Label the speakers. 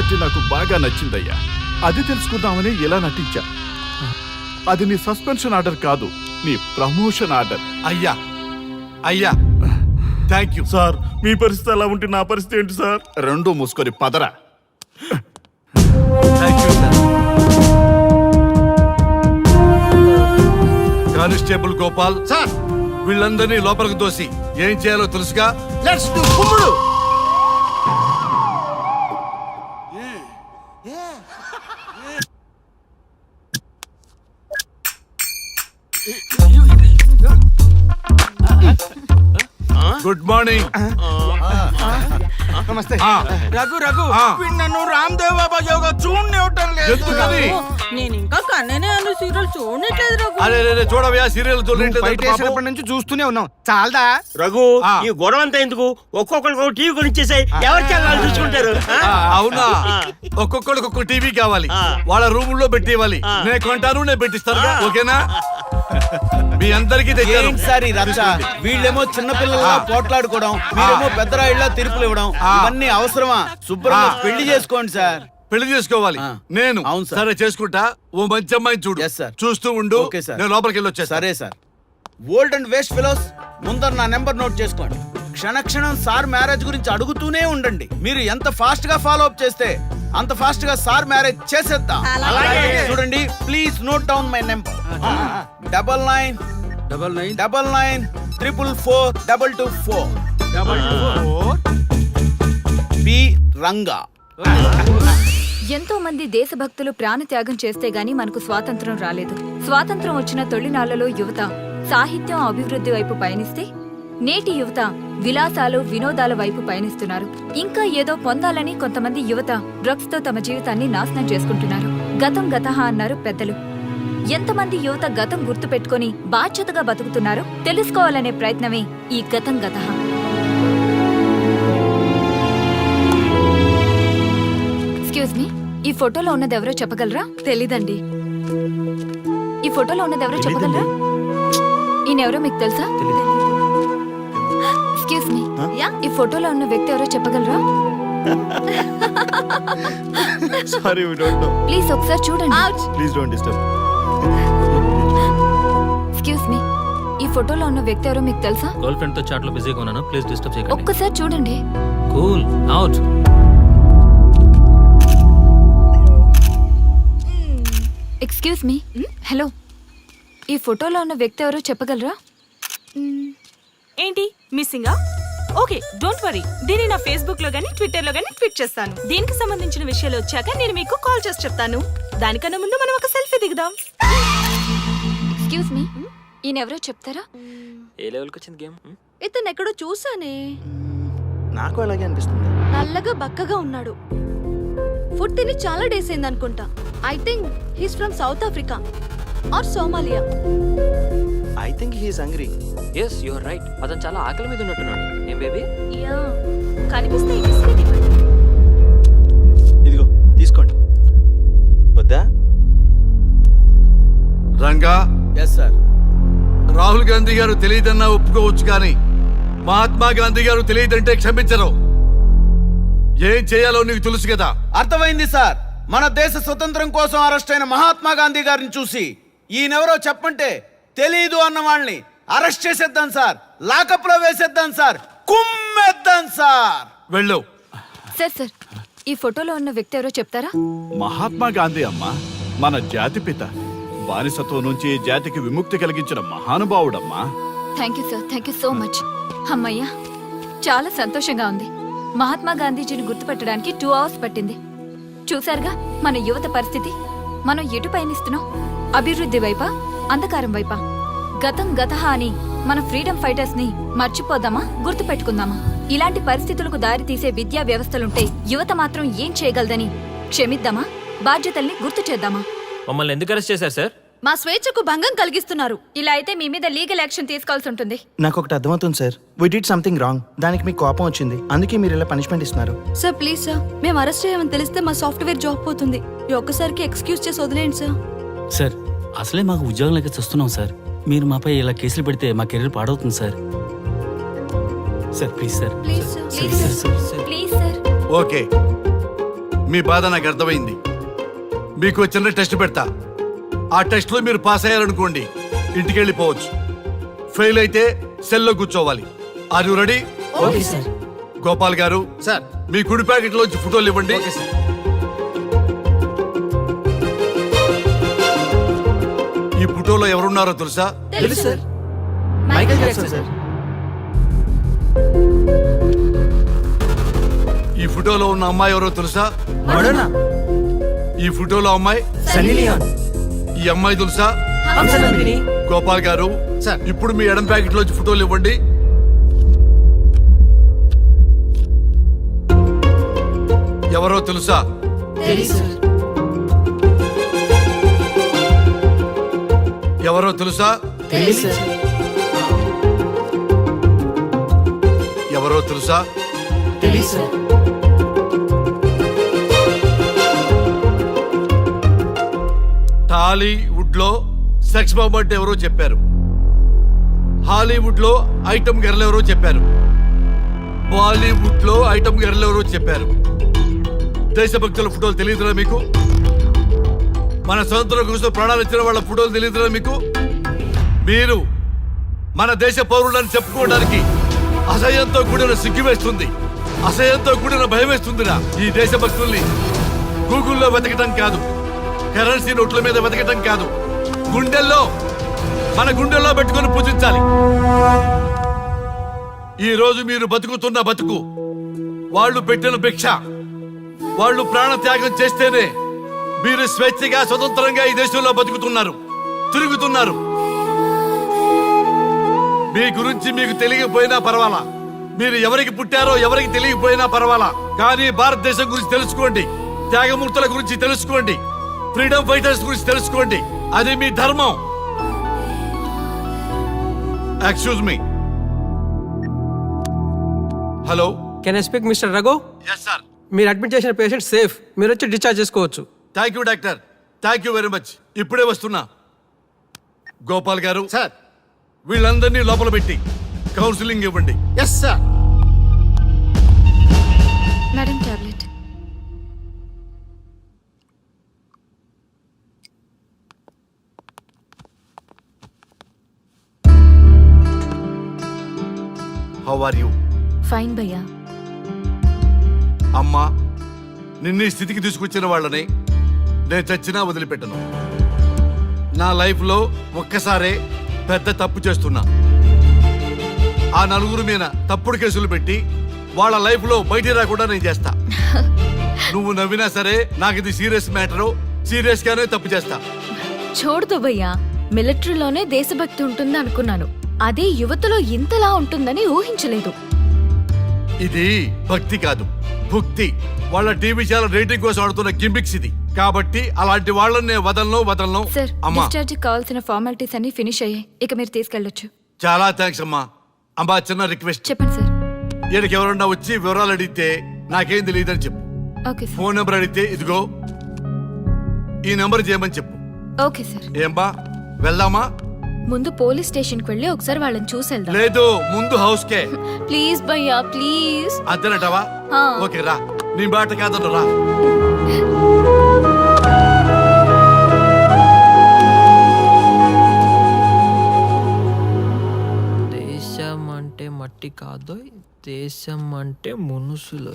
Speaker 1: Sincerity నాకు బాగా నచ్చిందయ్యా. అది తెలుసుకుందామని ఇలా నటించా? అది నీ సస్పెన్షన్ ఆర్డర్ కాదు నీ ప్రమోషన్ ఆర్డర్.
Speaker 2: అయ్యా అయ్యా థ్యాంక్ యూ.
Speaker 3: సార్ మీ పరిస్థితి అలా ఉంటే నా పరిస్థితి ఏంటి సార్?
Speaker 1: రెండు మూసుకొని పదరా.
Speaker 2: Thank you sir. Constable Gopal
Speaker 3: sir!
Speaker 2: వీళ్ళందరినీ లోపలికి దోసి ఏం చేయాలో తెలుసుగా?
Speaker 3: Let's do
Speaker 2: good morning.
Speaker 3: నమస్తే.
Speaker 4: రఘు రఘు. వీడు నన్ను రామ్ దేవ్ బాబా యోగా చూడనివ్వటం లేదు.
Speaker 2: ఎందుకని
Speaker 5: నేను ఇంకా కన్ననే అను సీరియల్ చూడట్లేదు రఘు.
Speaker 2: అరే రే, రే, చూడవయ్యా సీరియల్
Speaker 3: బయట
Speaker 2: చూడండి
Speaker 3: వేసినప్పటి నుంచి చూస్తూనే ఉన్నాం చాలదా?
Speaker 6: రఘు
Speaker 2: ఆ.
Speaker 6: ఈ గొడవ అంతా ఎందుకు? ఒక్కొక్కరికి ఒక టీవీ కొనిచ్చేసాయి. ఎవరి ఛానల్ చూసుకుంటారు? ఆ?
Speaker 2: అవునా? ఒక్కొక్కడికి ఒక్కొక్క టీవీ కావాలి.
Speaker 6: ఆ.
Speaker 2: వాళ్ళ రూముల్లో పెట్టి ఇవ్వాలి
Speaker 6: ఆ.
Speaker 2: నేను కొంటాను నేను పెట్టిస్తాను ఓకేనా? మీ అందరికీ తెచ్చాను.
Speaker 7: ఏంటి సార్ ఈ రచ్చ? వీళ్ళేమో చిన్న పిల్లల్లా పోట్లాడుకోవడం మీరేమో పెద్దరాయిళ్ళ తీర్పులు ఇవ్వడం
Speaker 2: ఆ.
Speaker 7: ఇవన్నీ అవసరమా? శుభ్రంగా
Speaker 2: ఆ.
Speaker 7: పెళ్ళి చేసుకోండి సార్.
Speaker 2: పెళ్ళి చేసుకోవాలి.
Speaker 7: ఆ.
Speaker 2: నేను
Speaker 7: అవును సార్.
Speaker 2: సరే చేసుకుంటా. ఓ మంచి అమ్మాయిని చూడు.
Speaker 7: Yes, sir.
Speaker 2: చూస్తూ ఉండు.
Speaker 7: Okay, sir.
Speaker 2: నేను లోపలికి వెళ్ళి వచ్చేస్తా.
Speaker 7: సరే sir. Old and waste fellows ముందర నా నెంబర్ నోట్ చేసుకోండి. క్షణక్షణం సార్ మ్యారేజ్ గురించి అడుగుతూనే ఉండండి. మీరు ఎంత ఫాస్ట్గా ఫాలో అప్ చేస్తే అంత ఫాస్ట్గా సార్ మ్యారేజ్ చేసేద్దాం.
Speaker 5: అలాగే.
Speaker 7: చూడండి please note down my number double nine
Speaker 4: double nine
Speaker 7: double nine triple four double two four B Ranga
Speaker 8: ఎంతో మంది దేశభక్తులు ప్రాణత్యాగం చేస్తే గాని మనకు స్వాతంత్రం రాలేదు. స్వాతంత్రం వచ్చిన తొలినాళ్ళలో యువత సాహిత్యం అభివృద్ధి వైపు పయనిస్తే నేటి యువత విలాసాలు వినోదాల వైపు పయనిస్తున్నారు. ఇంకా ఏదో పొందాలని కొంతమంది యువత డ్రగ్స్తో తమ జీవితాన్ని నాశనం చేసుకుంటున్నారు. గతం గతహ అన్నారు పెద్దలు. ఎంతమంది యువత గతం గుర్తు పెట్టుకుని బాధ్యతగా బతుకుతున్నారో తెలుసుకోవాలనే ప్రయత్నమే ఈ గతం గతహ. ఎక్స్క్యూజ్ మీ ఈ ఫోటోలో ఉన్నది ఎవరో చెప్పగలరా? తెలీదండి. ఈ ఫోటోలో ఉన్నది ఎవరో చెప్పగలరా? ఈయనెవరో మీకు తెలుసా? ఎక్స్క్యూజ్ మీ యా ఈ ఫోటోలో ఉన్న వ్యక్తి ఎవరో చెప్పగలరా?
Speaker 3: Sorry we don't know
Speaker 8: please ఒకసారి చూడండి.
Speaker 3: Please don't disturb
Speaker 8: excuse me ఈ ఫోటోలో ఉన్న వ్యక్తి ఎవరో మీకు తెలుసా?
Speaker 9: గర్ల్ ఫ్రెండ్తో చాట్లో బిజీగా ఉన్నాను? ప్లీజ్ డిస్టర్బ్ చేయకండి.
Speaker 8: ఒక్కసారి చూడండి.
Speaker 9: Cool out
Speaker 8: excuse me hello ఈ ఫోటోలో ఉన్న వ్యక్తి ఎవరో చెప్పగలరా?
Speaker 5: ఏంటి? మిస్సింగా? Okay don't worry. దీన్ని నా ఫేస్బుక్లో గానీ ట్విట్టర్లో గానీ ట్వీట్ చేస్తాను. దీనికి సంబంధించిన విషయాలు వచ్చాక నేను మీకు కాల్ చేసి చెప్తాను. దానికన్నా ముందు మనం ఒక సెల్ఫీ దిగుదాం.
Speaker 8: ఎక్స్క్యూజ్ మీ ఈయన ఎవరో చెప్తారా?
Speaker 9: ఏ లెవెల్కి వచ్చింది గేమ్?
Speaker 10: ఇతను ఎక్కడో చూసానే
Speaker 3: నాకు అలాగే అనిపిస్తుంది.
Speaker 10: నల్లగా బక్కగా ఉన్నాడు. ఫుడ్ తిని చాలా డేస్ అయింది అనుకుంటా I think he's from South Africa or Somalia.
Speaker 3: He's hungry
Speaker 9: yes you are right అతను చాలా ఆకలి మీద ఉన్నట్టున్నాడు. ఏం బేబీ?
Speaker 5: యా కనిపిస్తే ఈ బిస్కెట్ ఇవ్వండి.
Speaker 3: ఇదిగో తీసుకోండి. వద్దా?
Speaker 2: రంగా?
Speaker 7: ఎస్ సార్
Speaker 2: రాహుల్ గాంధీ గారు తెలియదన్నా ఒప్పుకోవచ్చు కానీ మహాత్మా గాంధీ గారు తెలియదంటే క్షమించరు. ఏం చేయాలో నీకు తెలుసు కదా?
Speaker 7: అర్థమైంది సార్. మన దేశ స్వతంత్రం కోసం అరెస్ట్ అయిన మహాత్మా గాంధీ గారిని చూసి ఈయనెవరో చెప్పంటే తెలీదు అన్న వాళ్ళని అరెస్ట్ చేసేద్దాం సార్. లాకప్లో వేసేద్దాం సార్. కుమ్మేద్దాం సార్.
Speaker 2: వెళ్ళు.
Speaker 8: సార్ సార్ ఈ ఫోటోలో ఉన్న వ్యక్తి ఎవరో చెప్తారా?
Speaker 1: మహాత్మా గాంధీ అమ్మ మన జాతిపిత బానిసత్వం నుంచి ఈ జాతికి విముక్తి కలిగించిన మహానుభావుడమ్మా.
Speaker 8: Thank you sir thank you so much అమ్మయ్యా చాలా సంతోషంగా ఉంది. మహాత్మా గాంధీజీని గుర్తుపట్టడానికి టూ అవర్స్ పట్టింది. చూశారుగా మన యువత పరిస్థితి. మనం ఎటు పయనిస్తున్నాం? అభివృద్ధి వైపా? అంధకారం వైపా. గతం గతహ అని మన ఫ్రీడమ్ ఫైటర్స్ని మర్చిపోదామా? గుర్తుపెట్టుకుందామా? ఇలాంటి పరిస్థితులకు దారి తీసే విద్యా వ్యవస్థలుంటే యువత మాత్రం ఏం చేయగలదని క్షమిద్దామా? బాధ్యతల్ని గుర్తు చేద్దామా?
Speaker 9: మమ్మల్ని ఎందుకు అరెస్ట్ చేశారు సార్?
Speaker 10: మా స్వేచ్ఛకు భంగం కలిగిస్తున్నారు.
Speaker 8: ఇలా అయితే మీ మీద లీగల్ యాక్షన్ తీసుకోవాల్సి ఉంటుంది
Speaker 11: నాకు ఒకటి అర్థమవుతుంది sir. We did something wrong దానికి మీకు కోపం వచ్చింది. అందుకే మీరు ఇలా పనిష్మెంట్ ఇస్తున్నారు.
Speaker 10: Sir please sir. మేము అరెస్ట్ చేయమని తెలిస్తే మా సాఫ్ట్వేర్ జాబ్ పోతుంది. ఈ ఒక్కసారికి ఎక్స్క్యూజ్ చేసి వదిలేండి సార్.
Speaker 12: సార్ అసలే మాకు ఉద్యోగం లేక చూస్తున్నాం సార్. మీరు మాపై ఇలా కేసులు పెడితే మా కెరీర్ పాడవుతుంది sir. Sir please sir.
Speaker 10: Please sir
Speaker 8: please sir please sir.
Speaker 2: Okay. మీ బాధ నాకు అర్థమైంది. మీకు చిన్న టెస్ట్ పెడతా. ఆ టెస్ట్లో మీరు పాస్ అయ్యారనుకోండి ఇంటికి వెళ్ళిపోవచ్చు. ఫెయిల్ అయితే సెల్లో కూర్చోవాలి. Are you ready?
Speaker 6: Okay sir.
Speaker 2: Gopal గారు
Speaker 7: సార్.
Speaker 2: మీ కుడి ప్యాకెట్లోంచి ఫోటోలు ఇవ్వండి. ఫోటోలో ఎవరున్నారో తెలుసా?
Speaker 6: తెలుసు సార్. Michael Jackson sir.
Speaker 2: ఈ ఫోటోలో ఉన్న అమ్మాయి ఎవరో తెలుసా?
Speaker 6: మడోనా.
Speaker 2: ఈ ఫోటోలో అమ్మాయి?
Speaker 6: Sunny Leone.
Speaker 2: ఈ అమ్మాయి తెలుసా?
Speaker 6: హంసనందిని.
Speaker 2: గోపాల్ గారు.
Speaker 7: సార్.
Speaker 2: ఇప్పుడు మీ ఎడం ప్యాకెట్ లోంచి ఫోటోలు ఇవ్వండి. ఎవరో తెలుసా?
Speaker 6: తెలుసు
Speaker 2: ఎవరో తెలుసా? ఎవరో తెలుసా? టాలీవుడ్లో సెక్స్ బాంబ్ అంటే ఎవరో చెప్పారు. హాలీవుడ్లో ఐటమ్ గర్ల్ ఎవరో చెప్పారు. బాలీవుడ్లో ఐటమ్ గర్ల్ ఎవరో చెప్పారు. దేశభక్తుల ఫోటోలు తెలియదురా మీకు? మన స్వతంత్రం కోసం ప్రాణాలు ఇచ్చిన వాళ్ళ ఫోటోలు తెలియదురా మీకు? మీరు మన దేశ పౌరులని చెప్పుకోవడానికి అసహ్యంతో కూడిన సిగ్గు వేస్తుంది. అసహ్యంతో కూడిన భయం వేస్తుందిరా ఈ దేశభక్తుల్ని గూగుల్లో వెతకటం కాదు. కరెన్సీ నోట్ల మీద వెతకటం కాదు. గుండెల్లో మన గుండెల్లో పెట్టుకొని పూజించాలి. ఈ రోజు మీరు బతుకుతున్న బతుకు వాళ్ళు పెట్టిన భిక్ష వాళ్ళు ప్రాణ త్యాగం చేస్తేనే మీరు స్వేచ్ఛగా స్వతంత్రంగా ఈ దేశంలో బతుకుతున్నారు తిరుగుతున్నారు. మీ గురించి మీకు తెలియకపోయినా పర్వాలా. మీరు ఎవరికి పుట్టారో ఎవరికి తెలియకపోయినా పర్వాలా. కానీ భారతదేశం గురించి తెలుసుకోండి. త్యాగమూర్తుల గురించి తెలుసుకోండి. ఫ్రీడమ్ ఫైటర్స్ గురించి తెలుసుకోండి. అది మీ ధర్మం. Excuse me hello
Speaker 4: can I speak mister Raghu
Speaker 2: yes sir
Speaker 4: మీరు అడ్మిట్ చేసిన పేషెంట్ సేఫ్ మీరు వచ్చి డిశ్చార్జ్ చేసుకోవచ్చు.
Speaker 2: Thank you doctor thank you very much ఇప్పుడే వస్తున్నా. గోపాల్ గారు
Speaker 7: సార్
Speaker 2: వీళ్ళందరినీ లోపల పెట్టి కౌన్సిలింగ్ ఇవ్వండి.
Speaker 7: Yes sir
Speaker 8: madam tablet
Speaker 2: how are you
Speaker 8: fine భయ్యా
Speaker 2: అమ్మా నిన్ను ఈ స్థితికి తీసుకొచ్చిన వాళ్ళని నేను చచ్చినా వదిలిపెట్టను. నా లైఫ్లో ఒక్కసారే పెద్ద తప్పు చేస్తున్నా. ఆ నలుగురు మీద తప్పుడు కేసులు పెట్టి వాళ్ళ లైఫ్లో బయటికి రాకుండా నేను చేస్తా. నువ్వు నవ్వినా సరే నాకు ఇది సీరియస్ మ్యాటరు సీరియస్ గానే తప్పు చేస్తా.
Speaker 8: చూడదు భయ్యా మిలిటరీలోనే దేశభక్తి ఉంటుంది అనుకున్నాను. అదే యువతలో ఇంతలా ఉంటుందని ఊహించలేదు.
Speaker 2: ఇది భక్తి కాదు భుక్తి. వాళ్ళ టీవీ ఛానల్ రేటింగ్ కోసం ఆడుతున్న గిమ్మిక్స్ ఇది. కాబట్టి అలాంటి వాళ్ళని నేను వదలను వదలను.
Speaker 8: సార్
Speaker 2: అమ్మా.
Speaker 8: డిశ్చార్జ్ కావాల్సిన ఫార్మాలిటీస్ అన్ని ఫినిష్ అయ్యాయి. ఇక మీరు తీసుకెళ్ళొచ్చు.
Speaker 2: చాలా థ్యాంక్స్ అమ్మా. అమ్మా చిన్న రిక్వెస్ట్.
Speaker 8: చెప్పండి సార్.
Speaker 2: ఈయనకి ఎవరన్నా వచ్చి వివరాలు అడిగితే నాకేం తెలియదని చెప్పు.
Speaker 8: Okay sir.
Speaker 2: ఫోన్ నెంబర్ అడిగితే ఇదిగో ఈ నెంబర్ చేయమని చెప్పు.
Speaker 8: Okay sir.
Speaker 2: ఏం బా వెళ్దామా?
Speaker 8: ముందు పోలీస్ స్టేషన్కి వెళ్ళి ఒకసారి వాళ్ళని చూసి వెళ్దాం.
Speaker 2: లేదు ముందు హౌస్ కే
Speaker 8: ప్లీజ్ భయ్యా ప్లీజ్.
Speaker 2: అంతేనటవా?
Speaker 8: ఆ.
Speaker 2: ఓకే రా. నీ బాట కాదను రా.
Speaker 9: మట్టి కాదు. దేశం అంటే మునుసులు